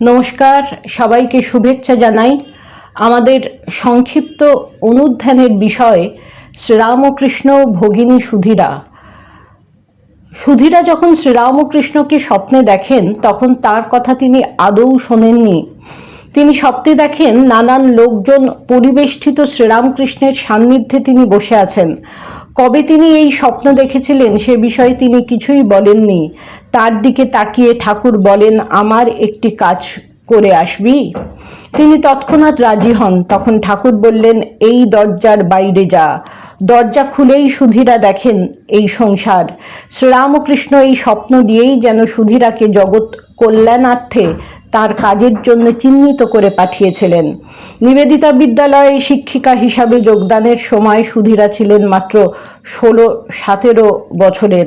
নমস্কার, সবাইকে শুভেচ্ছা জানাই। আমাদের সংক্ষিপ্ত অনুধ্যানের বিষয়, শ্রীরামকৃষ্ণ ভগিনী সুধীরা। সুধীরা যখন শ্রীরামকৃষ্ণকে স্বপ্নে দেখেন, তখন তার কথা তিনি আদৌ শোনেননি। তিনি স্বপ্নে দেখেন নানান লোকজন পরিবেষ্টিত শ্রীরামকৃষ্ণের সান্নিধ্যে তিনি বসে আছেন। কবে তিনি এই স্বপ্ন দেখেছিলেন সে বিষয়ে তিনি কিছুই বলেননি। তার দিকে তাকিয়ে ঠাকুর বলেন, আমার একটি কাজ করে আসবি? তিনি তৎক্ষণাৎ রাজি হন। তখন ঠাকুর বললেন, এই দরজার বাইরে যা। দরজা খুলেই সুধীরা দেখেন এই সংসার। শ্রীরামকৃষ্ণ এই স্বপ্ন দিয়েই যেন সুধীরাকে জগৎ কল্যাণার্থে তার কাজের জন্য চিহ্নিত করে পাঠিয়েছিলেন। নিবেদিতা বিদ্যালয়ে শিক্ষিকা হিসাবে যোগদানের সময় সুধীরা ছিলেন মাত্র ষোলো, সতেরো বছরের।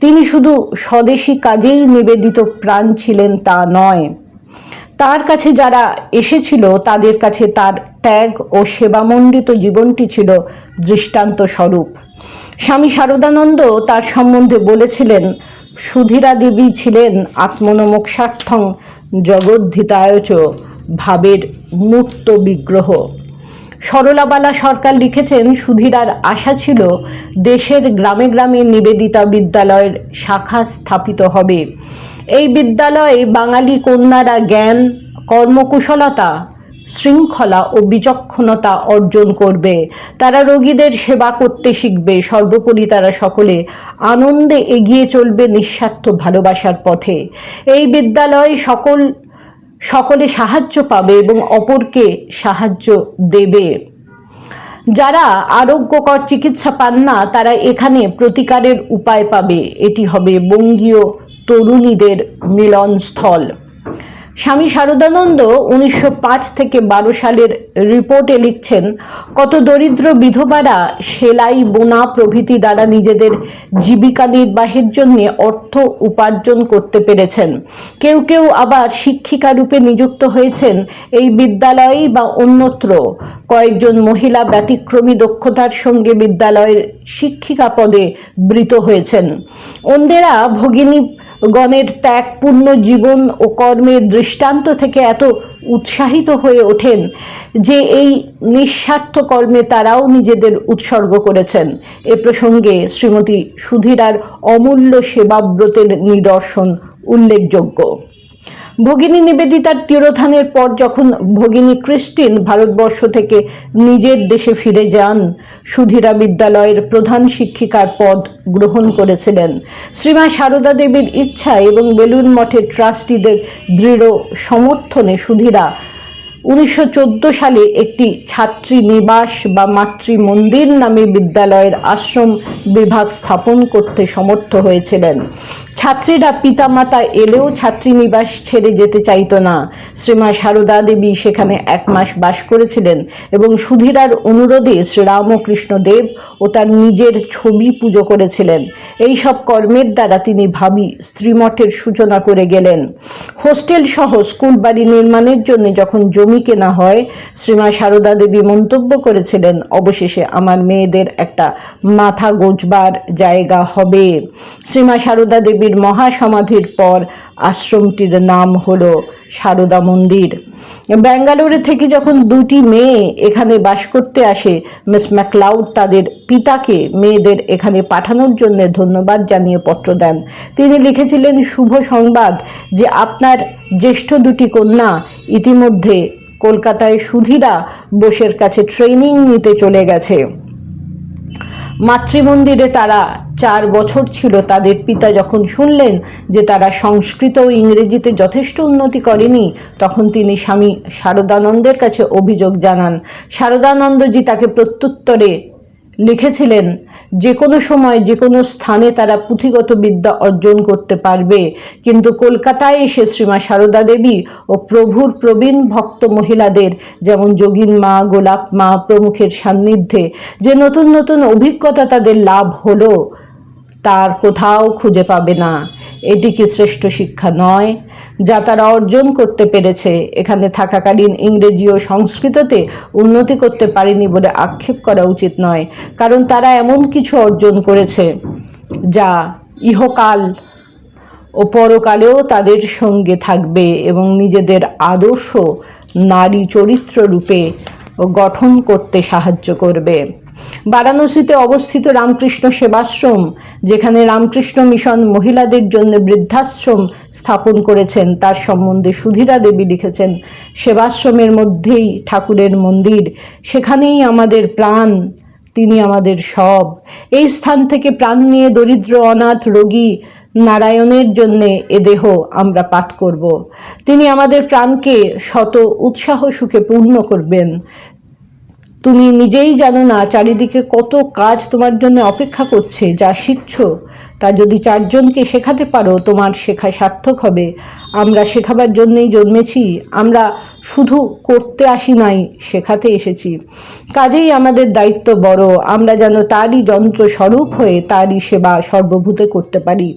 তিনি শুধু স্বদেশী কাজেই নিবেদিত প্রাণ ছিলেন তা নয়। তার কাছে যারা এসেছিল, তাদের কাছে তার ত্যাগ ও সেবামণ্ডিত জীবনটি ছিল দৃষ্টান্ত স্বরূপ। স্বামী শারদানন্দ তার সম্বন্ধে বলেছিলেন, সুধীরা দেবী ছিলেন আত্মনমোক্ষার্থং জগদ্ধিতায়চ ভাবের মূর্ত বিগ্রহ। সরলাবালা সরকার লিখেছেন, সুধীরার আশা ছিল দেশের গ্রামে গ্রামে নিবেদিতা বিদ্যালয়ের শাখা স্থাপিত হবে। এই বিদ্যালয়ে বাঙালি কন্যারা জ্ঞান, কর্মকুশলতা, শৃঙ্খলা ও বিচক্ষণতা অর্জন করবে। তারা রোগীদের সেবা করতে শিখবে। সর্বোপরি তারা সকলে আনন্দে এগিয়ে চলবে নিঃস্বার্থ ভালোবাসার পথে। এই বিদ্যালয়ে সকল, সকলে সাহায্য পাবে এবং অপরকে সাহায্য দেবে। যারা আরোগ্যকর চিকিৎসা পান না, তারা এখানে প্রতিকারের উপায় পাবে। এটি হবে বঙ্গীয় তরুণীদের মিলনস্থল। স্বামী শারদানন্দ উনিশশো পাঁচ থেকে বারো সালের রিপোর্টে লিখছেন, কত দরিদ্র বিধবারা সেলাই, বোনা প্রভৃতি দ্বারা নিজেদের জীবিকা নির্বাহের জন্য অর্থ উপার্জন করতে পেরেছেন। কেউ কেউ আবার শিক্ষিকা রূপে নিযুক্ত হয়েছেন এই বিদ্যালয়েই বা অন্যত্র। কয়েকজন মহিলা ব্যতিক্রমী দক্ষতার সঙ্গে বিদ্যালয়ের শিক্ষিকা পদে বৃত হয়েছেন। অন্যেরা ভগিনী গণের ত্যাগ পূর্ণ জীবন ও কর্মের দৃষ্টান্ত থেকে এত উৎসাহিত হয়ে ওঠেন যে এই নিঃস্বার্থ কর্মে তারাও নিজেদের উৎসর্গ করেছেন। এ প্রসঙ্গে শ্রীমতী সুধীরার অমূল্য সেবাব্রতের নিদর্শন উল্লেখযোগ্য। ভগিনী নিবেদিতার তিরোধানের পর যখন ভগিনী ক্রিস্টিন ভারতবর্ষ থেকে নিজের দেশে ফিরে যান, সুধীরা বিদ্যালয়ের প্রধান শিক্ষিকার পদ গ্রহণ করেছিলেন। শ্রীমা সারদা দেবীর ইচ্ছা এবং বেলুন মঠের ট্রাস্টিদের দৃঢ় সমর্থনে সুধীরা উনিশশো চোদ্দ সালে একটি ছাত্রী নিবাস বা মাতৃ মন্দির নামে বিদ্যালয়ের আশ্রম বিভাগ স্থাপন করতে সমর্থ হয়েছিলেন। ছাত্রীরা পিতামাতা এলেও ছাত্রী নিবাস ছেড়ে যেতে চাইতো না। শ্রীমা সারদা দেবী সেখানে এক মাস বাস করেছিলেন এবং সুধীরার অনুরোধে শ্রীরামকৃষ্ণ দেব ও তার নিজের ছবি পুজো করেছিলেন। এই সব কর্মের দ্বারা তিনি ভাবি স্ত্রীমঠের সূচনা করে গেলেন। হোস্টেল সহ স্কুল বাড়ি নির্মাণের জন্য যখন জমি কেনা হয়, শ্রীমা সারদা দেবী মন্তব্য করেছিলেন, অবশেষে আমার মেয়েদের একটা মাথা গোজবার জায়গা হবে। শ্রীমা সারদা দেবীর মহাসমাধির পর আশ্রমটির নাম হল সারদা মন্দির। ব্যাঙ্গালোরে থেকে যখন দুটি মেয়ে এখানে বাস করতে আসে, মিস ম্যাকলাউড তাদের পিতাকে মেয়েদের এখানে পাঠানোর জন্য ধন্যবাদ জানিয়ে পত্র দেন। তিনি লিখেছিলেন, শুভ সংবাদ যে আপনার জ্যেষ্ঠ দুটি কন্যা ইতিমধ্যে কলকাতায় সুধীরা বোসের কাছে ট্রেনিং নিতে চলে গেছে। মাতৃমন্দিরে তারা চার বছর ছিল তাদের পিতা যখন শুনলেন যে তারা সংস্কৃত ও ইংরেজিতে যথেষ্ট উন্নতি করেনি, তখন তিনি স্বামী শারদানন্দের কাছে অভিযোগ জানান। শারদানন্দজি তাকে প্রত্যুত্তরে লিখেছিলেন যে কোনো সময় যে কোনো স্থানে তারা পুঁথিগত বিদ্যা অর্জন করতে পারবে, কিন্তু কলকাতায় এসে শ্রীমা সারদা দেবী ও প্রভুর প্রবীণ ভক্ত মহিলাদের, যেমন যোগিন মা, গোলাপ মা প্রমুখের সান্নিধ্যে, যে নতুন নতুন অভিজ্ঞতা তাদের লাভ হলো তার কোথাও খুঁজে পাবে না। এটি কি শ্রেষ্ঠ শিক্ষা নয়? যা তারা অর্জন করতে পেরেছে। এখানে থাকাকালীন ইংরেজি ও সংস্কৃততে উন্নতি করতে পারেনি বলে আক্ষেপ করা উচিত নয়, কারণ তারা এমন কিছু অর্জন করেছে যা ইহকাল ও পরকালেও তাদের সঙ্গে থাকবে এবং নিজেদের আদর্শ নারী চরিত্র রূপে গঠন করতে সাহায্য করবে। বারাণসীতে অবস্থিত রামকৃষ্ণ সেবাশ্রম, যেখানে রামকৃষ্ণ মিশন মহিলাদের জন্য বৃদ্ধাশ্রম স্থাপন করেছেন। তার সম্বন্ধে সুধীরা দেবী লিখেছেন, সেবাশ্রমের মধ্যেই ঠাকুরের মন্দির, সেখানেই আমাদের প্রাণ, তিনি আমাদের সব। এই স্থান থেকে প্রাণ নিয়ে দরিদ্র, অনাথ, রোগী, নারায়ণের জন্যে এ দেহ আমরা পাঠ করব। তিনি আমাদের প্রাণকে শত উৎসাহ সুখে পূর্ণ করবেন। তুমি নিজেই জানো না চারিদিকে কত কাজ তোমার জন্য অপেক্ষা করছে, যা শিখছো। তা যদি চারজনকে শেখাতে পারো, তোমার শেখা সার্থক হবে। আমরা শেখাবার জন্যেই জন্মেছি, আমরা শুধু করতে আসি নাই, শেখাতে এসেছি। কাজেই আমাদের দায়িত্ব বড়, আমরা যেন তারই যন্ত্র স্বরূপ হয়ে তারই সেবা সর্বভূতে করতে পারি।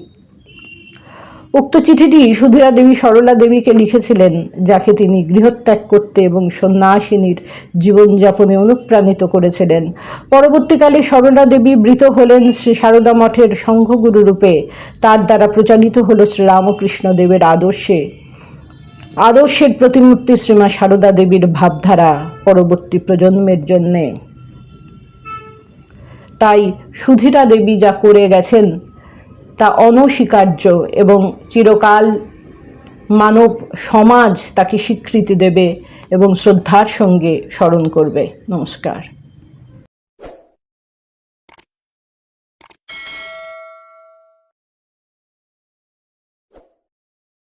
উক্ত চিঠিটি সুধীরা দেবী, সরলা দেবীকে লিখেছিলেন, যাকে তিনি গৃহত্যাগ করতে এবং সন্ন্যাসিনীর জীবনযাপনে অনুপ্রাণিত করেছিলেন। পরবর্তীকালে সরলা দেবী মৃত হলেন শ্রী সারদা মঠের সংঘগুরু রূপে। তার দ্বারা প্রচারিত হল শ্রী রামকৃষ্ণ দেবের আদর্শে। আদর্শের প্রতিমূর্তি শ্রীমা সারদা দেবীর ভাবধারা পরবর্তী প্রজন্মের জন্যে। তাই সুধীরা দেবী যা করে গেছেন তা অনস্বীকার্য এবং চিরকাল মানব সমাজ তাকে স্বীকৃতি দেবে এবং শ্রদ্ধার সঙ্গে স্মরণ করবে। নমস্কার।